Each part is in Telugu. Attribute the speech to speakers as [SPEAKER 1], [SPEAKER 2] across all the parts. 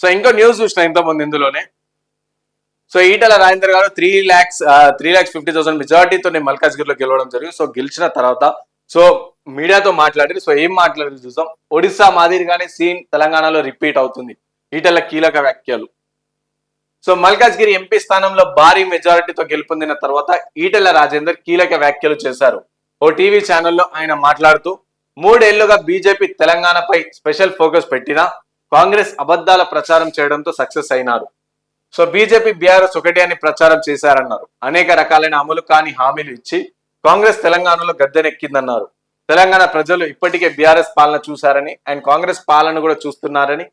[SPEAKER 1] సో ఇంకో న్యూస్ చూసిన ఇంతమంది ఇందులోనే. సో ఈటల రాజేందర్ గారు three lakhs three lakhs fifty thousand మెజార్టీతో మల్కాజ్గిరి లో గెలవడం జరిగింది. సో గెలిచిన తర్వాత సో మీడియాతో మాట్లాడారు సో ఏం మాట్లాడారు చూసాం ఒడిశా మాదిరిగానే సీన్ తెలంగాణలో రిపీట్ అవుతుంది. ఈటల కీలక వ్యాఖ్యలు. సో మల్కాజ్గిరి ఎంపీ స్థానంలో భారీ మెజారిటీతో గెలుపొందిన తర్వాత ఈటెల రాజేందర్ కీలక వ్యాఖ్యలు చేశారు. ఓ టీవీ ఛానల్లో ఆయన మాట్లాడుతూ మూడేళ్ళుగా బీజేపీ తెలంగాణపై స్పెషల్ ఫోకస్ పెట్టినా కాంగ్రెస్ అబద్ధాల ప్రచారం చేయడంతో సక్సెస్ అయినారు. సో బీజేపీ బీఆర్ఎస్ ఒకటి అని ప్రచారం చేశారన్నారు. అనేక రకాలైన అమలు కాని హామీలు ఇచ్చి కాంగ్రెస్ తెలంగాణలో గద్దెనెక్కిందన్నారు. తెలంగాణ ప్రజలు ఇప్పటికే బీఆర్ఎస్ పాలన చూశారని అండ్ కాంగ్రెస్ పాలన కూడా చూస్తున్నారని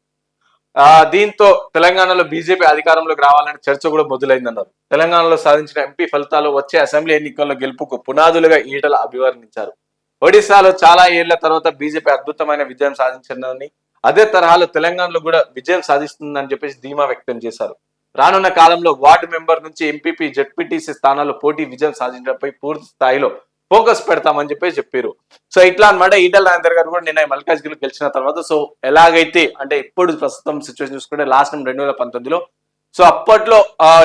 [SPEAKER 1] దీంతో తెలంగాణలో బీజేపీ అధికారంలోకి రావాలనే చర్చ కూడా మొదలైందన్నారు. తెలంగాణలో సాధించిన ఎంపీ ఫలితాలు వచ్చే అసెంబ్లీ ఎన్నికల్లో గెలుపుకు పునాదులుగా ఈటల అభివర్ణించారు. ఒడిశాలో చాలా ఏళ్ళ తర్వాత బీజేపీ అద్భుతమైన విజయం సాధించిందని అదే తరహాలో తెలంగాణలో కూడా విజయం సాధిస్తుందని చెప్పేసి ధీమా వ్యక్తం చేశారు. రానున్న కాలంలో వార్డు మెంబర్ నుంచి ఎంపీపీ జడ్పీటీసీ స్థానాల్లో పోటీ విజయం సాధించడంపై పూర్తి స్థాయిలో ఫోకస్ పెడతామని చెప్పేసి చెప్పారు. సో ఇట్లా అన్నమాట. ఈటల రాజేందర్ గారు కూడా నిన్న మల్కాజ్గిరి గెలిచిన తర్వాత సో ఎలాగైతే అంటే ఇప్పుడు ప్రస్తుతం సిచ్యువేషన్ చూసుకుంటే లాస్ట్ టైం రెండు వేల పంతొమ్మిదిలో సో అప్పట్లో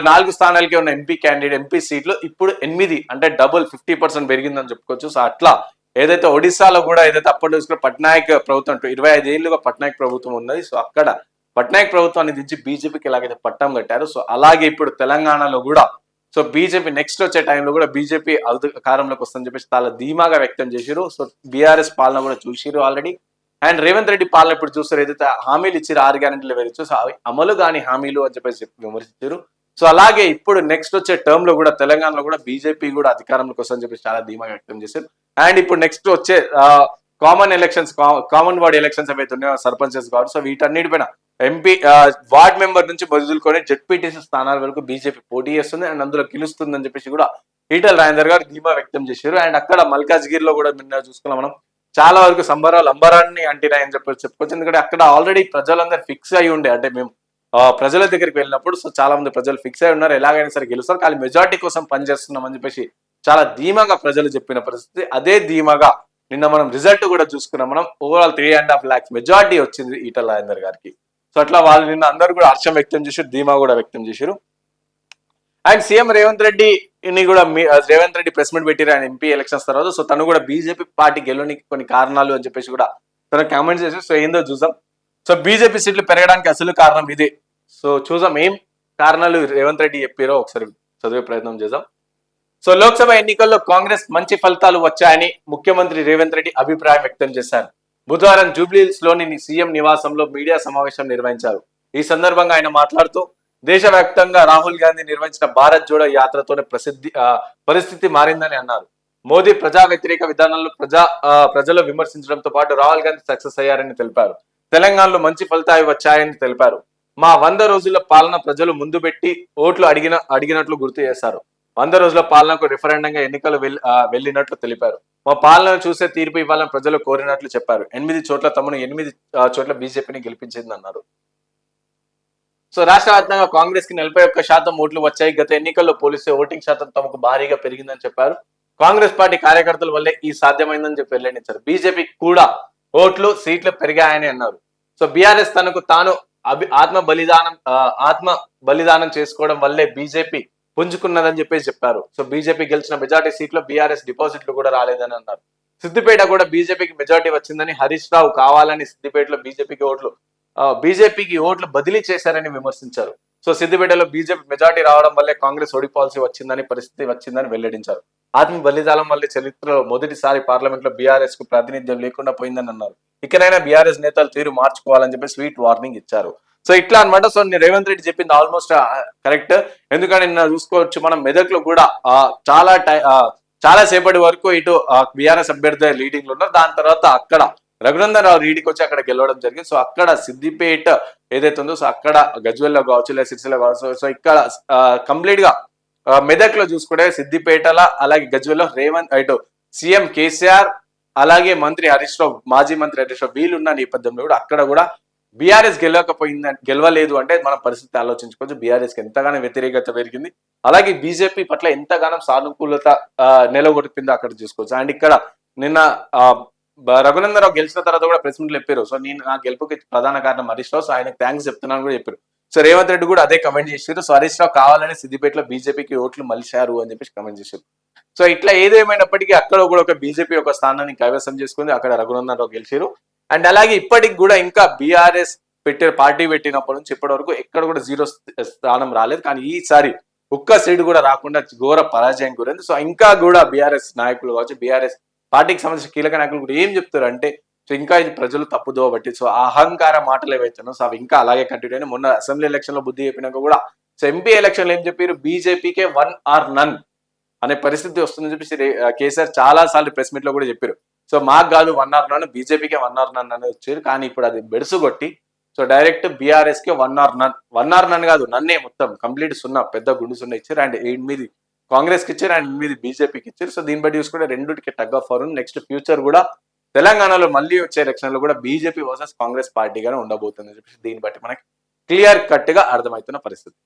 [SPEAKER 1] నాలుగు స్థానాలకే ఉన్న ఎంపీ క్యాండిడేట్ ఎంపీ సీట్లు ఇప్పుడు ఎనిమిది అంటే డబుల్ ఫిఫ్టీ పర్సెంట్ పెరిగిందని చెప్పుకోవచ్చు. సో అట్లా ఏదైతే ఒడిశాలో కూడా ఏదైతే అప్పటి నుంచి పట్నాయక్ ప్రభుత్వం ఇరవై ఐదు ఏళ్ళుగా పట్నాయక్ ప్రభుత్వం ఉన్నది సో అక్కడ పట్నాయక్ ప్రభుత్వాన్ని దించి బీజేపీకి ఎలాగైతే పట్టం కట్టారు సో అలాగే ఇప్పుడు తెలంగాణలో కూడా సో బీజేపీ నెక్స్ట్ వచ్చే టైంలో కూడా బీజేపీ అధికారంలోకి వస్తుందని చెప్పేసి చాలా ధీమాగా వ్యక్తం చేసిరు సో బీఆర్ఎస్ పాలన కూడా చూసిరు ఆల్రెడీ అండ్ రేవంత్ రెడ్డి పాలన ఇప్పుడు చూస్తారు ఏదైతే హామీలు ఇచ్చారు ఆరు గ్యారెంటీలు వేయచ్చు సో అవి అమలు కాని హామీలు అని చెప్పేసి విమర్శించారు సో అలాగే ఇప్పుడు నెక్స్ట్ వచ్చే టర్మ్లో కూడా తెలంగాణలో కూడా బీజేపీ కూడా అధికారంలోకి వస్తుందని చెప్పేసి చాలా ధీమాగా వ్యక్తం చేశారు అండ్ ఇప్పుడు నెక్స్ట్ వచ్చే common elections common ward elections ఏవైతే ఉన్నాయో సర్పంచెస్ కావచ్చు సో వీటన్నిటిపైన ఎంపీ వార్డ్ మెంబర్ నుంచి బదులుకొని జెడ్పీటీసీ స్థానాల వరకు బీజేపీ పోటీ చేస్తుంది అండ్ అందులో గెలుస్తుందని చెప్పేసి కూడా ఈటల రాజేందర్ గారు ధీమా వ్యక్తం చేశారు. అండ్ అక్కడ మల్కాజ్గిరి లో కూడా నిన్న చూసుకున్నాం మనం చాలా వరకు సంబరాలు అంబరాన్ని అంటినాయని చెప్పి చెప్పుకోవచ్చు. ఎందుకంటే అక్కడ ఆల్రెడీ ప్రజలందరూ ఫిక్స్ అయి ఉండే అంటే మేము ప్రజల దగ్గరికి వెళ్ళినప్పుడు సో చాలా మంది ప్రజలు ఫిక్స్ అయి ఉన్నారు. ఎలాగైనా సరే గెలుస్తారు కానీ మెజార్టీ కోసం పనిచేస్తున్నాం అని చెప్పేసి చాలా ధీమాగా ప్రజలు చెప్పిన పరిస్థితి. అదే ధీమాగా నిన్న మనం రిజల్ట్ కూడా చూసుకున్నాం. మనం overall three and half lakhs majority వచ్చింది ఈటల రాజేందర్ గారికి. సో అట్లా వాళ్ళు నిన్న అందరూ కూడా హర్షం వ్యక్తం చేశారు ధీమా కూడా వ్యక్తం చేశారు. అండ్ సీఎం రేవంత్ రెడ్డి ని కూడా మీ- రేవంత్ రెడ్డి ప్రెస్ మీట్ పెట్టారు ఆయన ఎంపీ ఎలక్షన్స్ తర్వాత. సో తను కూడా బీజేపీ పార్టీ గెలవడానికి కొన్ని కారణాలు అని చెప్పేసి కూడా తను కామెంట్స్ చేసి సో ఏందో చూసాం సో బీజేపీ సీట్లు పెరగడానికి అసలు కారణం ఇదే. సో చూసాం ఏం కారణాలు రేవంత్ రెడ్డి చెప్పారో ఒకసారి చదివే ప్రయత్నం చేద్దాం. సో లోక్సభ ఎన్నికల్లో కాంగ్రెస్ మంచి ఫలితాలు వచ్చాయని ముఖ్యమంత్రి రేవంత్ రెడ్డి అభిప్రాయం వ్యక్తం చేశారు. బుధవారం జూబ్లీహిల్స్లోని సీఎం నివాసంలో మీడియా సమావేశం నిర్వహించారు. ఈ సందర్భంగా ఆయన మాట్లాడుతూ దేశవ్యాప్తంగా రాహుల్ గాంధీ నిర్వహించిన భారత్ జోడో యాత్రతోనే ప్రసిద్ధి పరిస్థితి మారిందని అన్నారు. మోదీ ప్రజా వ్యతిరేక విధానాలను ప్రజా ప్రజలు విమర్శించడంతో పాటు రాహుల్ గాంధీ సక్సెస్ అయ్యారని తెలిపారు. తెలంగాణలో మంచి ఫలితాలు వచ్చాయని తెలిపారు. మా వంద రోజుల పాలన ప్రజలు ముందు పెట్టి ఓట్లు అడిగిన అడిగినట్లు గుర్తు చేశారు. వంద రోజుల పాలనకు రిఫరెండంగా ఎన్నికలు వెళ్ళినట్లు తెలిపారు. మా పాలన చూసే తీర్పు ఇవ్వాలని ప్రజలు కోరినట్లు చెప్పారు. ఎనిమిది చోట్ల తమను ఎనిమిది చోట్ల బీజేపీని గెలిపించింది అన్నారు. సో రాష్ట్ర వ్యాప్తంగా కాంగ్రెస్కి నలభై ఒక్క శాతం ఓట్లు వచ్చాయి. గత ఎన్నికల్లో పోలిస్తే ఓటింగ్ శాతం తమకు భారీగా పెరిగిందని చెప్పారు. కాంగ్రెస్ పార్టీ కార్యకర్తల వల్లే ఈ సాధ్యమైందని చెప్పి వెల్లడించారు. బీజేపీ కూడా ఓట్లు సీట్లు పెరిగాయని అన్నారు. సో బీఆర్ఎస్ తనకు తాను అభి ఆత్మ బలిదానం ఆత్మ బలిదానం చేసుకోవడం వల్లే బీజేపీ పుంజుకున్నదని చెప్పేసి చెప్పారు. సో బీజేపీ గెలిచిన మెజార్టీ సీట్లో బీఆర్ఎస్ డిపాజిట్లు కూడా రాలేదని అన్నారు. సిద్దిపేట కూడా బీజేపీకి మెజార్టీ వచ్చిందని హరీష్ రావు కావాలని సిద్దిపేటలో బీజేపీకి ఓట్లు బీజేపీకి ఓట్లు బదిలీ చేశారని విమర్శించారు. సో సిద్దిపేటలో బీజేపీ మెజార్టీ రావడం వల్లే కాంగ్రెస్ ఓడిపోవాల్సి వచ్చిందని పరిస్థితి వచ్చిందని వెల్లడించారు. ఆత్మ బలిదానం వల్ల చరిత్రలో మొదటిసారి పార్లమెంట్లో బీఆర్ఎస్కు ప్రాతినిధ్యం లేకుండా పోయిందని అన్నారు. ఇకనైనా బీఆర్ఎస్ నేతలు తీరు మార్చుకోవాలని చెప్పి స్వీట్ వార్నింగ్ ఇచ్చారు. సో ఇట్లా అన్నమాట. సో నేను రేవంత్ రెడ్డి చెప్పింది ఆల్మోస్ట్ కరెక్ట్ ఎందుకంటే నిన్న చూసుకోవచ్చు మనం మెదక్లో కూడా చాలా టై చాలా సేపటి వరకు ఇటు బీఆర్ఎస్ అభ్యర్థి లీడింగ్లో ఉన్నారు. దాని తర్వాత అక్కడ రఘునందన్ రావు రీడికి వచ్చి అక్కడ గెలవడం జరిగింది. సో అక్కడ సిద్దిపేట ఏదైతే ఉందో సో అక్కడ గజ్వెల్లో కావచ్చు లేదా సిరిసిల్ల కావచ్చు సో ఇక్కడ కంప్లీట్గా మెదక్లో చూసుకుంటే సిద్దిపేటల అలాగే గజ్వెల్లో రేవంత్ ఇటు సీఎం కేసీఆర్ అలాగే మంత్రి హరీష్ రావు మాజీ మంత్రి హరీష్ రావు వీళ్ళున్న నేపథ్యంలో కూడా అక్కడ కూడా బీఆర్ఎస్ గెలవకపోయింది గెలవలేదు అంటే మన పరిస్థితి ఆలోచించుకోవచ్చు. బీఆర్ఎస్కి ఎంతగానో వ్యతిరేకత పెరిగింది. అలాగే బీజేపీ పట్ల ఎంతగానో సానుకూలత ఆ, అక్కడ చూసుకోవచ్చు. అండ్ ఇక్కడ నిన్న రఘునందరావు గెలిచిన తర్వాత కూడా ప్రెస్ మీట్లు చెప్పారు. సో నేను నా గెలుపుకి ప్రధాన కారణం హరీష్ రావు. సో ఆయనకు థ్యాంక్స్ చెప్తున్నాను కూడా చెప్పారు. సో రేవంత్ రెడ్డి కూడా అదే కమెంట్ చేశారు. సో హరీష్ రావు కావాలని సిద్దిపేటలో బీజేపీకి ఓట్లు మలిశారు అని చెప్పేసి కమెంట్ చేశారు. సో ఇట్లా ఏదేమైనప్పటికీ అక్కడ కూడా ఒక బీజేపీ ఒక స్థానాన్ని కైవసం చేసుకుంది. అక్కడ రఘునందన్ రావు గెలిచారు. అండ్ అలాగే ఇప్పటికి కూడా ఇంకా బీఆర్ఎస్ పెట్టే పార్టీ పెట్టినప్పటి నుంచి ఇప్పటి వరకు ఎక్కడ కూడా జీరో స్థానం రాలేదు. కానీ ఈసారి ఒక్క సీటు కూడా రాకుండా ఘోర పరాజయం గురైంది. సో ఇంకా కూడా బీఆర్ఎస్ నాయకులు కావచ్చు బీఆర్ఎస్ పార్టీకి సంబంధించిన కీలక నాయకులు కూడా ఏం చెప్తారు అంటే సో ఇంకా ఇది ప్రజలు తప్పుదో బట్టి సో అహంకార మాటలు ఏవైతున్నాయో సో అవి ఇంకా అలాగే కంటిన్యూ అయినా మొన్న అసెంబ్లీ ఎలక్షన్లో బుద్ధి చెప్పినాక కూడా సో ఎంపీ ఎలక్షన్లో ఏం చెప్పారు బీజేపీకే వన్ ఆర్ నన్ అనే పరిస్థితి వస్తుందని చెప్పేసి కేసీఆర్ చాలా సార్లు ప్రెస్ మీట్లో కూడా చెప్పారు సో మాకు కాదు వన్ ఆర్ నన్ బీజేపీకే వన్ ఆర్ నన్ అనేది వచ్చారు కానీ ఇప్పుడు అది బెడుసు కొట్టి సో డైరెక్ట్ బీఆర్ఎస్కి one or none one or none కాదు నన్నే మొత్తం కంప్లీట్ సున్నా పెద్ద గుండు సున్నా ఇచ్చారు. అండ్ ఎనిమిది కాంగ్రెస్కి ఇచ్చారు అండ్ ఎనిమిది బీజేపీకి ఇచ్చారు. సో దీన్ని బట్టి చూసుకుంటే రెండుకి tug of war next future కూడా తెలంగాణలో మళ్ళీ వచ్చే ఎలక్షన్లో కూడా బీజేపీ వర్సెస్ కాంగ్రెస్ పార్టీగానే ఉండబోతుంది అని చెప్పేసి దీన్ని బట్టి మనకి క్లియర్ కట్గా అర్థమవుతున్న పరిస్థితి.